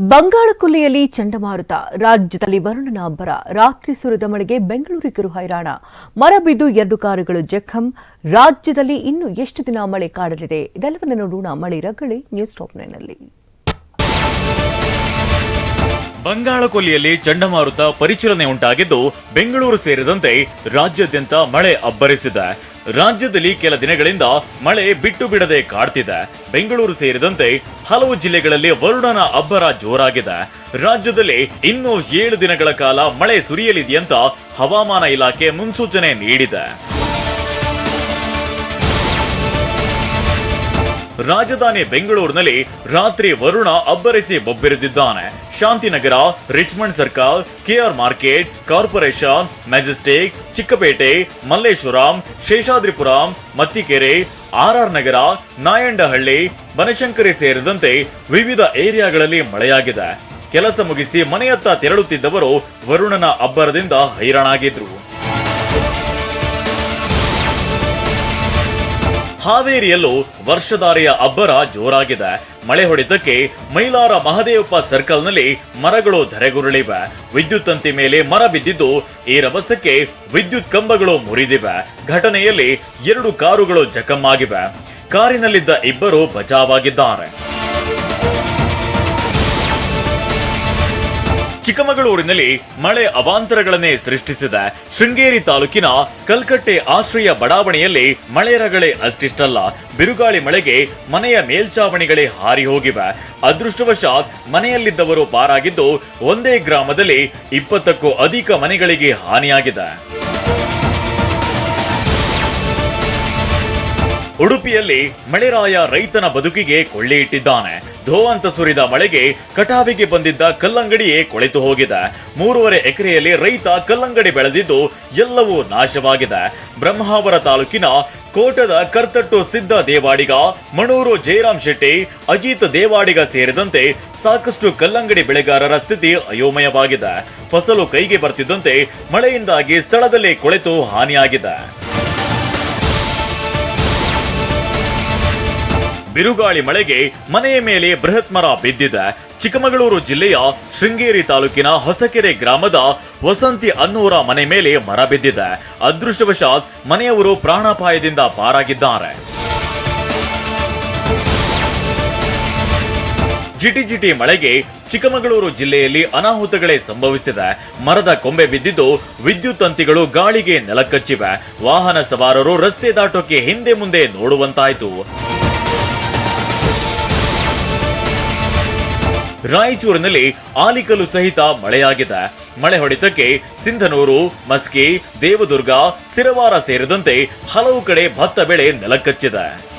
ಬಂಗಾಳಕೊಲ್ಲಿಯಲ್ಲಿ ಚಂಡಮಾರುತ. ರಾಜ್ಯದಲ್ಲಿ ವರುಣನ ಅಬ್ಬರ ರಾತ್ರಿ ಸುರಿದ ಮಳೆಗೆ ಬೆಂಗಳೂರಿಗರು ಹೈರಾಣ. ಮರಬಿದ್ದು ಎರಡು ಕಾರುಗಳು ಜಖಂ. ರಾಜ್ಯದಲ್ಲಿ ಇನ್ನು ಎಷ್ಟು ದಿನ ಮಳೆ ಕಾಡಲಿದೆ? ಇದೆಲ್ಲವನ್ನ ನೋಡೋಣ. ಮಳೆ ರಗಳೆ. ನ್ಯೂಸ್ ಟಾಪ್ ನೈನಲ್ಲಿ ಬಂಗಾಳಕೊಲ್ಲಿಯಲ್ಲಿ ಚಂಡಮಾರುತ ಪರಿಚಲನೆ ಉಂಟಾಗಿದ್ದು ಬೆಂಗಳೂರು ಸೇರಿದಂತೆ ರಾಜ್ಯಾದ್ಯಂತ ಮಳೆ ಅಬ್ಬರಿಸಿದೆ. ರಾಜ್ಯದಲ್ಲಿ ಕೆಲ ದಿನಗಳಿಂದ ಮಳೆ ಬಿಟ್ಟು ಬಿಡದೆ ಕಾಡ್ತಿದೆ. ಬೆಂಗಳೂರು ಸೇರಿದಂತೆ ಹಲವು ಜಿಲ್ಲೆಗಳಲ್ಲಿ ವರುಣನ ಅಬ್ಬರ ಜೋರಾಗಿದೆ. ರಾಜ್ಯದಲ್ಲಿ ಇನ್ನೂ ಏಳು ದಿನಗಳ ಕಾಲ ಮಳೆ ಸುರಿಯಲಿದೆಯಂತ ಹವಾಮಾನ ಇಲಾಖೆ ಮುನ್ಸೂಚನೆ ನೀಡಿದೆ. ರಾಜಧಾನಿ ಬೆಂಗಳೂರಿನಲ್ಲಿ ರಾತ್ರಿ ವರುಣ ಅಬ್ಬರಿಸಿ ಬೊಬ್ಬೆರೆದಿದ್ದಾನೆ. Shantinagar, Richmond circle KR market, corporation Majestic Chickpet, Malleshwaram, Seshadripuram, Mathikere RR Nagar, Nayandahalli, Banashankari ಸೇರಿದಂತೆ ವಿವಿಧ ಏರಿಯಾಗಳಲ್ಲಿ ಮಳೆಯಾಗಿದೆ. ಕೆಲಸ ಮುಗಿಸಿ ಮನೆಯತ್ತ ತೆರಳುತ್ತಿದ್ದವರು ವರುಣನ ಅಬ್ಬರದಿಂದ ಹೈರಾಣಾಗಿದ್ರು. ಹಾವೇರಿಯಲ್ಲೂ ವರ್ಷಧಾರೆಯ ಅಬ್ಬರ ಜೋರಾಗಿದೆ. ಮಳೆ ಹೊಡೆತಕ್ಕೆ ಮೈಲಾರ ಮಹದೇವಪ್ಪ ಸರ್ಕಲ್ನಲ್ಲಿ ಮರಗಳು ಧರೆಗುರುಳಿವೆ. ವಿದ್ಯುತ್ ತಂತಿ ಮೇಲೆ ಮರ ಬಿದ್ದಿದ್ದು ಈ ರಭಸಕ್ಕೆ ವಿದ್ಯುತ್ ಕಂಬಗಳು ಮುರಿದಿವೆ. ಘಟನೆಯಲ್ಲಿ ಎರಡು ಕಾರುಗಳು ಜಖಮ್ಮಾಗಿವೆ ಕಾರಿನಲ್ಲಿದ್ದ ಇಬ್ಬರು ಬಚಾವಾಗಿದ್ದಾರೆ ಚಿಕ್ಕಮಗಳೂರಿನಲ್ಲಿ ಮಳೆ ಅವಾಂತರಗಳನ್ನೇ ಸೃಷ್ಟಿಸಿದೆ ಶೃಂಗೇರಿ ತಾಲೂಕಿನ ಕಲ್ಕಟ್ಟೆ ಆಶ್ರಯ ಬಡಾವಣೆಯಲ್ಲಿ ಮಳೆ ರಗಳೆ ಅಷ್ಟಿಷ್ಟಲ್ಲ. ಬಿರುಗಾಳಿ ಮಳೆಗೆ ಮನೆಯ ಮೇಲ್ಚಾವಣಿಗಳೇ ಹಾರಿ ಹೋಗಿವೆ. ಅದೃಷ್ಟವಶಾತ್ ಮನೆಯಲ್ಲಿದ್ದವರು ಪಾರಾಗಿದ್ದು ಒಂದೇ ಗ್ರಾಮದಲ್ಲಿ ಇಪ್ಪತ್ತಕ್ಕೂ ಅಧಿಕ ಮನೆಗಳಿಗೆ ಹಾನಿಯಾಗಿದೆ. ಉಡುಪಿಯಲ್ಲಿ ಮಳೆರಾಯ ರೈತನ ಬದುಕಿಗೆ ಕೊಳ್ಳೆ ಇಟ್ಟಿದ್ದಾನೆ. ಧೋವಂತ ಸುರಿದ ಮಳೆಗೆ ಕಟಾವಿಗೆ ಬಂದಿದ್ದ ಕಲ್ಲಂಗಡಿಯೇ ಕೊಳೆತು ಹೋಗಿದೆ. ಮೂರುವರೆ ಎಕರೆಯಲ್ಲಿ ರೈತ ಕಲ್ಲಂಗಡಿ ಬೆಳೆದಿದ್ದು ಎಲ್ಲವೂ ನಾಶವಾಗಿದೆ. ಬ್ರಹ್ಮಾವರ ತಾಲೂಕಿನ ಕೋಟದ ಕರ್ತಟ್ಟು ಸಿದ್ದ ದೇವಾಡಿಗ ಮಣೂರು ಜಯರಾಮ್ ಶೆಟ್ಟಿ, ಅಜಿತ್ ದೇವಾಡಿಗ ಸೇರಿದಂತೆ ಸಾಕಷ್ಟು ಕಲ್ಲಂಗಡಿ ಬೆಳೆಗಾರರ ಸ್ಥಿತಿ ಅಯೋಮಯವಾಗಿದೆ. ಫಸಲು ಕೈಗೆ ಬರ್ತಿದ್ದಂತೆ ಮಳೆಯಿಂದಾಗಿ ಸ್ಥಳದಲ್ಲೇ ಕೊಳೆತು ಹಾನಿಯಾಗಿದೆ. ಬಿರುಗಾಳಿ ಮಳೆಗೆ ಮನೆಯ ಮೇಲೆ ಬೃಹತ್ ಮರ ಬಿದ್ದಿದೆ. ಚಿಕ್ಕಮಗಳೂರು ಜಿಲ್ಲೆಯ ಶೃಂಗೇರಿ ತಾಲೂಕಿನ ಹೊಸಕೆರೆ ಗ್ರಾಮದ ವಸಂತಿ ಅನ್ನೂರ ಮನೆ ಮೇಲೆ ಮರ ಬಿದ್ದಿದೆ. ಅದೃಷ್ಟವಶಾತ್ ಮನೆಯವರು ಪ್ರಾಣಾಪಾಯದಿಂದ ಪಾರಾಗಿದ್ದಾರೆ. ಜಿಟಿ ಜಿಟಿ ಮಳೆಗೆ ಚಿಕ್ಕಮಗಳೂರು ಜಿಲ್ಲೆಯಲ್ಲಿ ಅನಾಹುತಗಳೇ ಸಂಭವಿಸಿದೆ. ಮರದ ಕೊಂಬೆ ಬಿದ್ದಿದ್ದು ವಿದ್ಯುತ್ ತಂತಿಗಳು ಗಾಳಿಗೆ ನೆಲಕಚ್ಚಿವೆ. ವಾಹನ ಸವಾರರು ರಸ್ತೆ ದಾಟೋಕೆ ಹಿಂದೆ ಮುಂದೆ ನೋಡುವಂತಾಯ್ತು. ರಾಯಚೂರಿನಲ್ಲಿ ಆಲಿಕಲ್ಲು ಸಹಿತ ಮಳೆಯಾಗಿದೆ. ಮಳೆ ಹೊಡೆತಕ್ಕೆ ಸಿಂಧನೂರು, ಮಸ್ಕಿ, ದೇವದುರ್ಗ, ಸಿರವಾರ ಸೇರಿದಂತೆ ಹಲವು ಕಡೆ ಭತ್ತ ಬೆಳೆ ನೆಲಕಚ್ಚಿದೆ.